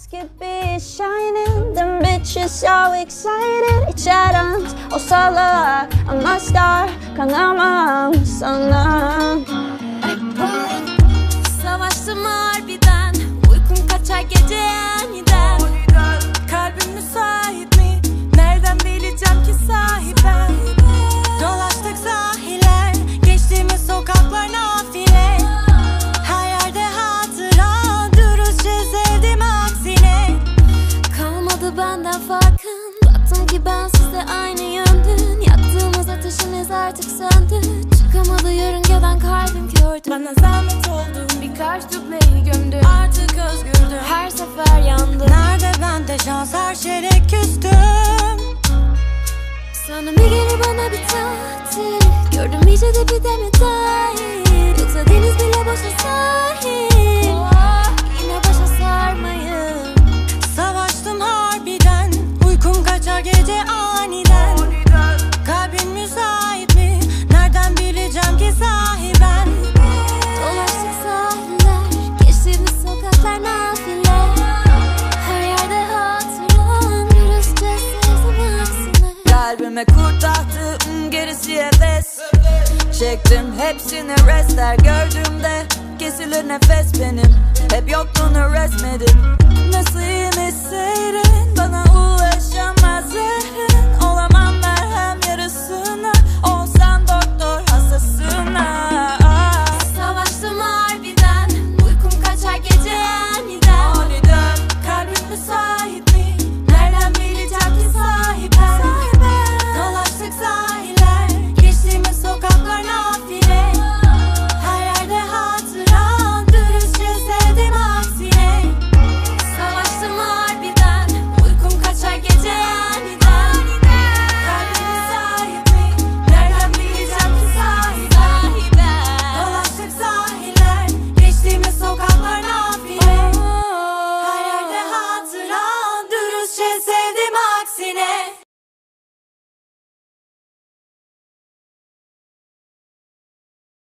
stars could be shining. Them bitches so excited. İçeren o salak ama star kanamam sana. Savaştım harbiden Uykum kaçar gece aniden farkın Baktım ki ben sizde aynı yöndün. Yaktığımız ateşimiz artık söndü. Çıkamadı yörüngeden kalbim kördü. Bana zahmet oldu Birkaç dubleyi gömdüm Artık özgürdüm. Her sefer yandım. Nerede bende şans her şeye küstüm. Sana bir gelir bana bir tatil. Gördüm iyice dibi de mi dahil Kalbime kurt attım gerisi heves. Çektim hepsini restler gördüğümde Kesilir nefes benim Hep yokluğunu resmedim